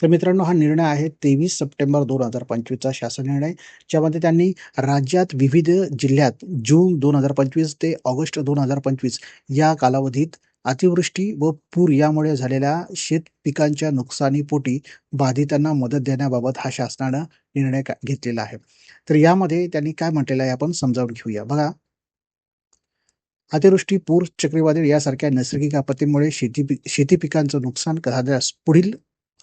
तर मित्रांनो हा निर्णय आहे तेवीस सप्टेंबर दोन हजार पंचवीसचा शासन निर्णय ज्यामध्ये त्यांनी राज्यात विविध जिल्ह्यात जून दोन हजार पंचवीस ते ऑगस्ट दोन हजार पंचवीस या कालावधीत अतिवृष्टी व पूर यामुळे झालेल्या शेत पिकांच्या नुकसानीपोटी बाधितांना मदत देण्याबाबत हा शासनानं निर्णय घेतलेला आहे. तर यामध्ये त्यांनी काय म्हटलेलं आहे आपण समजावून घेऊया. बघा. अतिवृष्टी पूर चक्रीवादळ यासारख्या नैसर्गिक आपत्तीमुळे शेती शेती पिकांचं नुकसान झाल्यास पुढील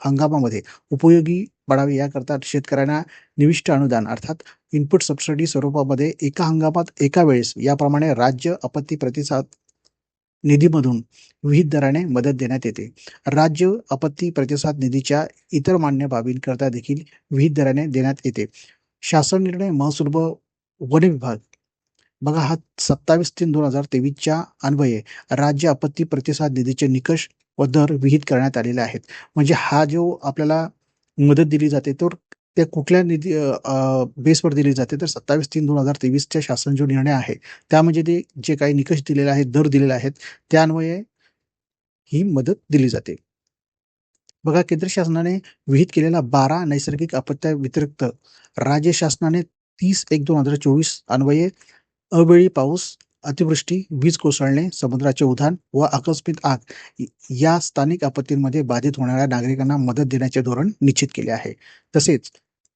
हंगामामध्ये उपयोगी पडावे याकरता शेतकऱ्यांना निविष्ट अनुदान अर्थात इनपुट सबसिडी स्वरूपामध्ये एका हंगामात एका वेळेस याप्रमाणे राज्य आपत्ती प्रतिसाद निधीमधून विहित दराने मदत देण्यात येते. राज्य आपत्ती प्रतिसाद निधीच्या इतर मान्य बाबींकरता देखील विहित दराने देण्यात येते. शासन निर्णय महसूल व वन विभाग. बघा हा सत्तावीस तीन दोन हजार तेवीसच्या अन्वये राज्य आपत्ती प्रतिसाद निधीचे निकष व दर विहित करण्यात आलेले आहेत. म्हणजे हा जो आपल्याला मदत दिली जाते तर ते कुठल्या निधी बेसवर दिली जाते तर सत्तावीस तीन दोन हजार तेवीसच्या शासन जो निर्णय आहे त्यामध्ये म्हणजे ते जे काही निकष दिलेले आहेत दर दिलेले आहेत त्यान्वये ही मदत दिली जाते. बघा केंद्र शासनाने विहित केलेला बारा नैसर्गिक आपत्त्या व्यतिरिक्त राज्य शासनाने तीस एक दोन हजार चोवीस अन्वये अवेळी पाऊस अतिवृष्टी वीज कोसळणे समुद्राचे उधाण व आकस्मिक आग या स्थानिक आपत्तींमध्ये बाधित होणाऱ्या नागरिकांना मदत देण्याचे धोरण निश्चित केले आहे. तसेच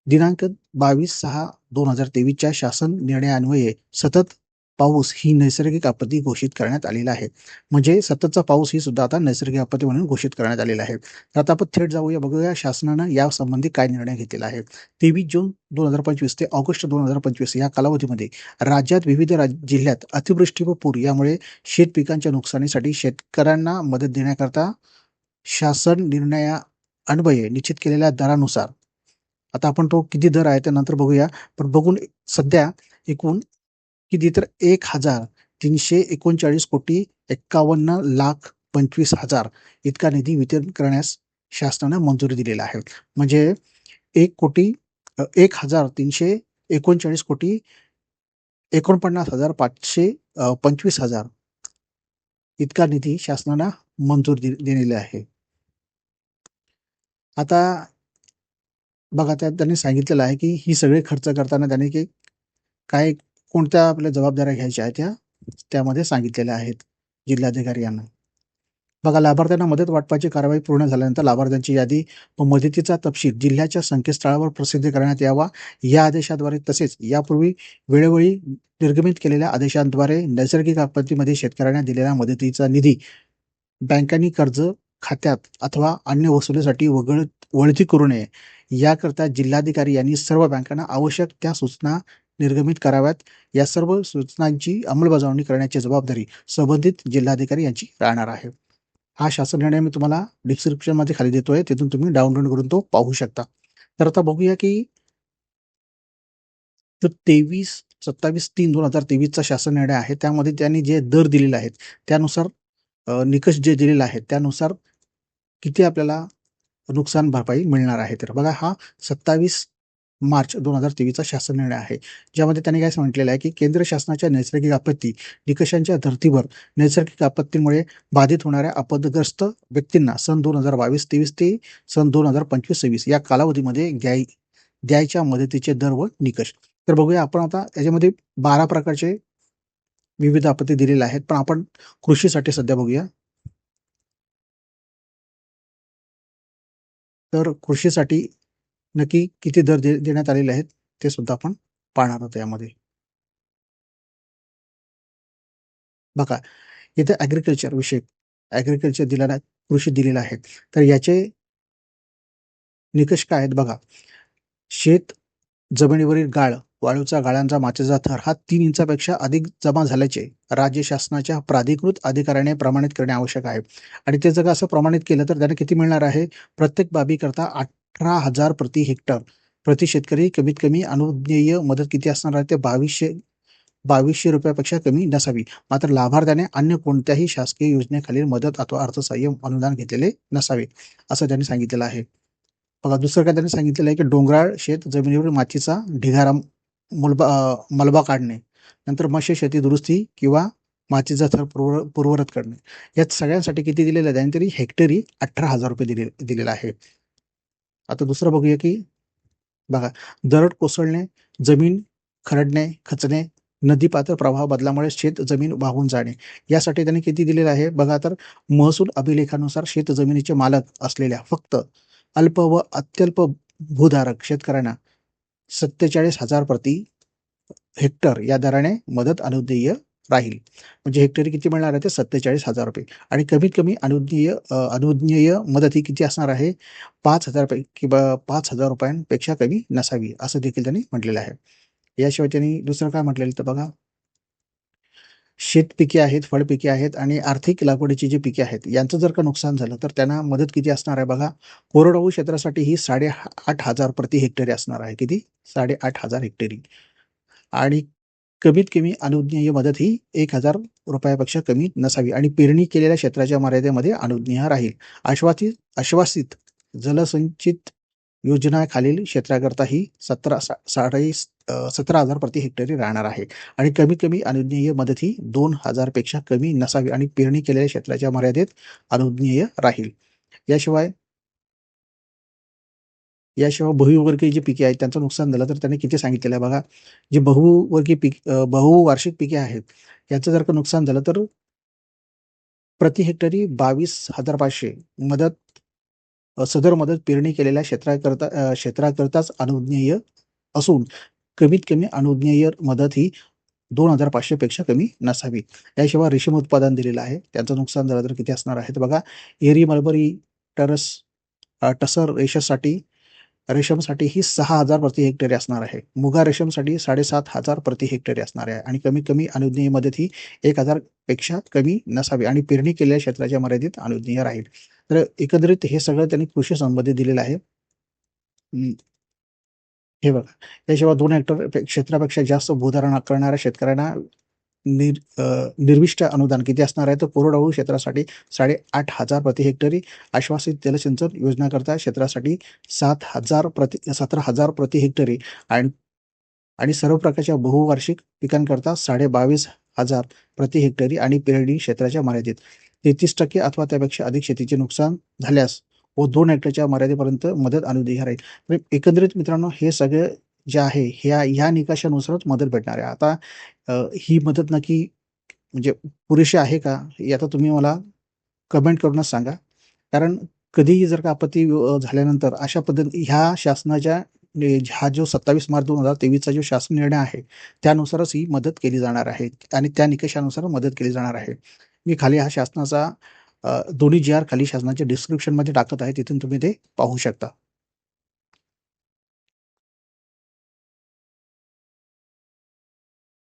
दिनांक बावीस सहा दोन हजार तेवीसच्या शासन निर्णयान्वये सतत पाऊस ही नैसर्गिक आपत्ती घोषित करण्यात आलेला आहे. म्हणजे सततचा पाऊस ही सुद्धा आता नैसर्गिक आपत्ती म्हणून घोषित करण्यात आलेला आहे. तर आता आपण थेट जाऊया बघूया शासनानं या संबंधी काय निर्णय घेतलेला आहे. तेवीस जून दोन हजार पंचवीस ते ऑगस्ट दोन हजार पंचवीस या कालावधीमध्ये राज्यात विविध राज जिल्ह्यात अतिवृष्टी व पूर यामुळे शेत पिकांच्या नुकसानीसाठी शेतकऱ्यांना मदत देण्याकरता शासन निर्णया अन्वये निश्चित केलेल्या दरानुसार. आता आपण तो किती दर आहे त्यानंतर नंतर बघूया. पण बघून सध्या एकूण किती तर एक हजार तीनशे एकोणचाळीस कोटी एक्कावन्न लाख पंचवीस हजार इतका निधी वितरण करण्यास शासनानं मंजुरी दिलेला आहे. म्हणजे एक कोटी एक हजार तीनशे एकोणचाळीस कोटी एकोणपन्नास हजार पाचशे पंचवीस हजार इतका निधी शासनानं मंजूर दि दिलेला आहे. आता बघा त्यात त्यांनी सांगितलेलं आहे की ही सगळे खर्च करताना त्यांनी की काय कोणत्या आपल्या जबाबदाऱ्या घ्यायच्या आहेत त्या त्यामध्ये सांगितलेल्या आहेत जिल्हाधिकारी यांना. बघा लाभार्थ्यांना मदत वाटपाची कारवाई पूर्ण झाल्यानंतर लाभार्थ्यांची यादी व मदतीचा तपशील जिल्ह्याच्या संकेतस्थळावर प्रसिद्ध करण्यात यावा या आदेशाद्वारे तसेच यापूर्वी वेळोवेळी निर्गमित केलेल्या आदेशांद्वारे नैसर्गिक आपत्तीमध्ये शेतकऱ्यांना दिलेल्या मदतीचा निधी बँकांनी कर्ज खात्यात अथवा अन्य वसुलीसाठी वगळ वळती करू नये. याकरता जिल्हाधिकारी यांनी सर्व बँकांना आवश्यक त्या सूचना निर्गमित कराव्यात. या सर्व सूचनांची अंमलबजावणी करण्याची जबाबदारी संबंधित जिल्हाधिकारी यांची राहणार आहे. हा शासन निर्णय मी तुम्हाला डिस्क्रिप्शनमध्ये खाली देतोय. तिथून तुम्ही डाउनलोड करून तो पाहू शकता. तर आता बघूया की जो तेवीस सत्तावीस तीन दोन हजार तेवीसचा शासन निर्णय आहे त्यामध्ये त्यांनी जे दर दिलेले आहेत त्यानुसार निकष जे दिलेले आहेत त्यानुसार किती आपल्याला नुकसान भरपाई मिळणार आहे? तर बघा हा सत्तावीस मार्च दोन हजार तेवीसचा शासन निर्णय आहे ज्यामध्ये त्यांनी काय म्हटलेलं आहे की केंद्र शासनाच्या नैसर्गिक आपत्ती निकषांच्या धर्तीवर नैसर्गिक आपत्तीमुळे बाधित होणाऱ्या आपदग्रस्त व्यक्तींना सन दोन हजार बावीस तेवीस ते सन दोन हजार पंचवीस सव्वीस या कालावधीमध्ये द्याय द्यायच्या मदतीचे दर व निकष. तर बघूया आपण आता याच्यामध्ये बारा प्रकारचे विविध आपत्ती दिलेल्या आहेत पण आपण कृषीसाठी सध्या बघूया. तर कृषीसाठी नक्की किती दर दे देण्यात आलेले आहेत ते सुद्धा आपण पाहणार आहोत यामध्ये. बघा इथे ॲग्रिकल्चर विषय ॲग्रिकल्चर दिलेला कृषी दिलेला आहे. तर याचे निकष काय आहेत बघा. शेत जमिनीवरील गाळ वाळूचा गाळांचा मातीचा थर हा तीन इंचापेक्षा अधिक जमा झाल्याचे राज्य शासनाच्या प्राधिकृत अधिकाऱ्याने प्रमाणित करणे आवश्यक आहे. आणि ते जर असं प्रमाणित केलं तर त्याने किती मिळणार आहे? प्रत्येक बाबीकरता अठरा हजार प्रति हेक्टर. प्रति शेतकरी कमीत कमी अनुज्ञेय मदत किती असणार आहे? ते बावीसशे बावीसशे रुपयापेक्षा कमी नसावी. मात्र लाभार्थ्याने अन्य कोणत्याही शासकीय योजनेखालील मदत अथवा अर्थसहाय्य अनुदान घेतलेले नसावे असं त्यांनी सांगितलेलं आहे. बघा दुसरं काय त्यांनी सांगितलेलं आहे की डोंगराळ शेत जमिनीवर मातीचा ढिगारा मलबा मलबा काढणे. नंतर मत्स्य शेती दुरुस्ती किंवा मातीचा थर पूर्व पूर्वरत करणे. यात सगळ्यांसाठी किती दिलेलं आहे त्यांनी तरी हेक्टरी अठरा हजार रुपये दिले दिलेला आहे. आता दुसरं बघूया की बघा दरड कोसळणे जमीन खरडणे खचणे नदी पात्र प्रवाह बदलामुळे शेत जमीन वाहून जाणे. यासाठी त्यांनी किती दिलेलं आहे? बघा तर महसूल अभिलेखानुसार शेत जमिनीचे मालक असलेल्या फक्त अल्प व अत्यल्प भूधारक शेतकऱ्यांना सत्तेचाळीस हजार प्रति हेक्टर या दराने मदत अनुदेय राहील. म्हणजे हेक्टरी किती मिळणार आहे ते सत्तेचाळीस हजार रुपये. आणि कमीत कमी अनुज्ञेय अनुज्ञेय मदत ही किती असणार आहे? पाच हजार किंवा पाच हजार रुपयांपेक्षा कमी नसावी असं देखील त्यांनी म्हटलेलं आहे. याशिवाय त्यांनी दुसरं काय म्हटलेलं तर बघा? शेतपिके आहेत फळपिके आहेत आणि आर्थिक लागवडीची जी पिके आहेत यांचं जर का नुकसान झालं तर त्यांना मदत किती असणार आहे बघा? कोरडवाहू क्षेत्रासाठी ही साडे आठ हजार प्रति हेक्टरी असणार आहे. किती? साडे आठ हजार हेक्टरी. आणि कमीत कमी अनुज्ञेय मदत ही एक हजार रुपयापेक्षा कमी नसावी. आणि पेरणी केलेल्या क्षेत्राच्या मर्यादेमध्ये अनुज्ञेय राहील. आश्वासित आश्वासित जलसंचित योजनाखालील क्षेत्राकरता ही सतरा सा साडे सतरा हजार प्रति हेक्टरी राहणार आहे. आणि कमीत कमी अनुज्ञेय मदत ही दोन हजारपेक्षा कमी नसावी आणि पेरणी केलेल्या क्षेत्राच्या मर्यादेत अनुज्ञेय राहील. याशिवाय याशिवाय बहुवर्गीय जी पिके आहेत त्यांचं नुकसान झालं तर त्यांनी किती सांगितलेलं आहे बघा. जे बहुवर्गीय पीक बहुवार्षिक पिके आहेत याचं जर का नुकसान झालं तर प्रति हेक्टरी बावीस हजार पाचशे मदत सदर मदत पेरणी केलेल्या क्षेत्राकरता क्षेत्राकरताच अनुज्ञेय असून कमीत कमी अनुज्ञेय मदत ही दोन हजार पाचशे पेक्षा कमी नसावी. याशिवाय रेशीम उत्पादन दिलेलं आहे. त्यांचं नुकसान झालं तर किती असणार आहे? तर बघा एरी मलबरी टरस टसर रेषासाठी रेशमसाठी ही सहा हजार प्रति हेक्टरी असणार आहे. मुगा रेशमसाठी साडेसात हजार प्रति हेक्टरी असणार आहे. आणि कमीत कमी अनुज्ञेय मदत ही एक हजारपेक्षा कमी नसावी. आणि पेरणी केलेल्या क्षेत्राच्या मर्यादित अनुज्ञेय राहील. तर एकंदरीत हे सगळं त्यांनी कृषी संबंधित दिलेलं आहे. हे बघा. याशिवाय दोन हेक्टर क्षेत्रापेक्षा जास्त भूधारण करणाऱ्या शेतकऱ्यांना निर निर्विष्ट अनुदान किती असणार आहे? तर कोरडवाहू क्षेत्रासाठी साडे आठ हजार प्रति हेक्टरी आश्वासित जलसिंचन योजनाकरता क्षेत्रासाठी सात हजार प्रति सतरा हजार प्रति हेक्टरी आणि आणि सर्व प्रकारच्या बहुवार्षिक पिकांकरता साडे बावीस हजार प्रति हेक्टरी आणि पेरणी क्षेत्राच्या मर्यादित. तेहतीस टक्के अथवा त्यापेक्षा अधिक शेतीचे नुकसान झाल्यास व दोन हेक्टरच्या मर्यादेपर्यंत मदत अनुदेय राहील. तर एकंदरीत मित्रांनो हे सगळे जे आहे ह्या ह्या निकषानुसारच मदत भेटणार आहे. आता ही मदत नक्की म्हणजे पुरेशी आहे का? हे आता तुम्ही मला कमेंट करूनच सांगा. कारण कधीही जर का आपत्ती झाल्यानंतर अशा पद्धती ह्या शासनाच्या हा जो सत्तावीस मार्च दोन हजार तेवीसचा जो शासन निर्णय आहे त्यानुसारच ही मदत केली जाणार आहे आणि त्या निकषानुसार मदत केली जाणार आहे. मी खाली हा शासनाचा दोन्ही जी आर खाली शासनाच्या डिस्क्रिप्शनमध्ये टाकत आहे तिथून तुम्ही ते पाहू शकता.